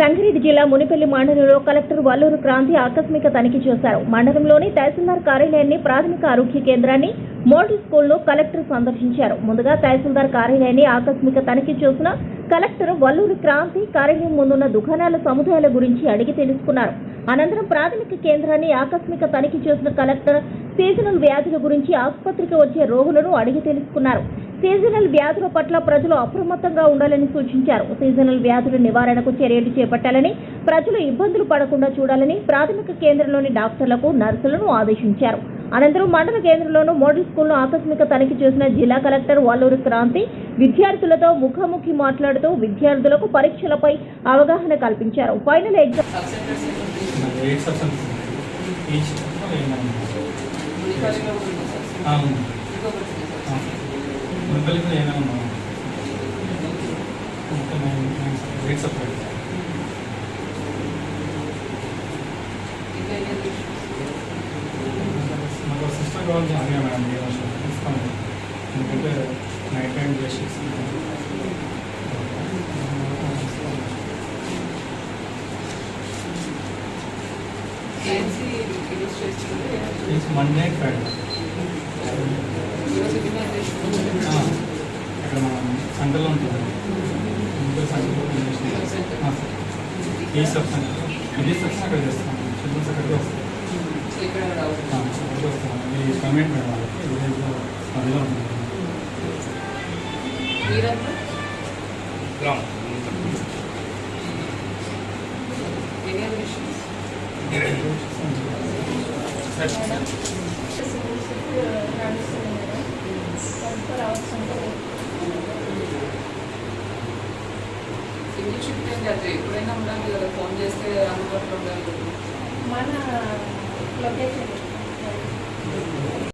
సంగారెడ్డి జిల్లా మునిపల్లి మండలంలో కలెక్టర్ వల్లూరు క్రాంతి ఆకస్మిక తనిఖీ చేశారు. మండలంలోని తహసీల్దార్ కార్యాలయాన్ని ప్రాథమిక ఆరోగ్య కేంద్రాన్ని మోడల్ స్కూల్ను కలెక్టర్ సందర్శించారు. ముందుగా తహసీల్దార్ కార్యాలయాన్ని ఆకస్మిక తనిఖీ చేసిన కలెక్టర్ వల్లూరు క్రాంతి కార్యాలయం ముందున్న దుకాణాల సముదాయాల గురించి అడిగి తెలుసుకున్నారు. అనంతరం ప్రాథమిక కేంద్రాన్ని ఆకస్మిక తనిఖీ చేసిన కలెక్టర్ సీజనల్ వ్యాధుల గురించి ఆసుపత్రికి వచ్చే రోగులను అడిగి తెలుసుకున్నారు. సీజనల్ వ్యాధుల పట్ల ప్రజలు అప్రమత్తంగా ఉండాలని సూచించారు. సీజనల్ వ్యాధుల నివారణకు చర్యలు చేపట్టాలని ప్రజలు ఇబ్బందులు పడకుండా చూడాలని ప్రాథమిక కేంద్రంలోని డాక్టర్లకు నర్సులను ఆదేశించారు. అనంతరం మండల కేంద్రంలోనూ మోడల్ స్కూల్ను ఆకస్మిక తనిఖీ చేసిన జిల్లా కలెక్టర్ వల్లూరు క్రాంతి విద్యార్థులతో ముఖాముఖి మాట్లాడుతూ విద్యార్థులకు పరీక్షలపై అవగాహన కల్పించారు. ఫైనల్ ఎగ్జామ్ సబ్ సెంటర్స్ ఏముంది నాకు ఎయిట్ సబ్సెన్స్ ఈచ్ ఏమన్నా మునిపల్లిలో కూడా ఉంది సార్ అవును ఇంకొకటి ఉంది సార్ మున్పల్లి కూడా ఏమైనా ఉన్నా ఇంకా మేము ఎయిట్ సపరేట్ ఇంకా ఏంటి మాకు సిస్టర్ కావాలి అదే మేడం ఏ వర్షం ఇస్తాను ఎందుకంటే నైట్ టైం చేసి ఏఎన్సీ రిలీజ్ చేస్తుంది మండే ఫ్రైడే సెంటర్లో ఉంటుంది ఈ సబ్ సెంటర్ ఇది సబ్స్ అక్కడ చేస్తాం. చిల్డ్రన్స్ అక్కడికి వస్తాం ఇది గవర్నమెంట్ మేడం విలేజ్లో మధ్యలో ఉంటుంది మీరంతా? ఎనీ షిఫ్ట్ అయింది అటు ఎప్పుడైనా ఉండాలి కదా ఫోన్ చేస్తే అందుబాటులో ఉండాలి మన లొకేషన్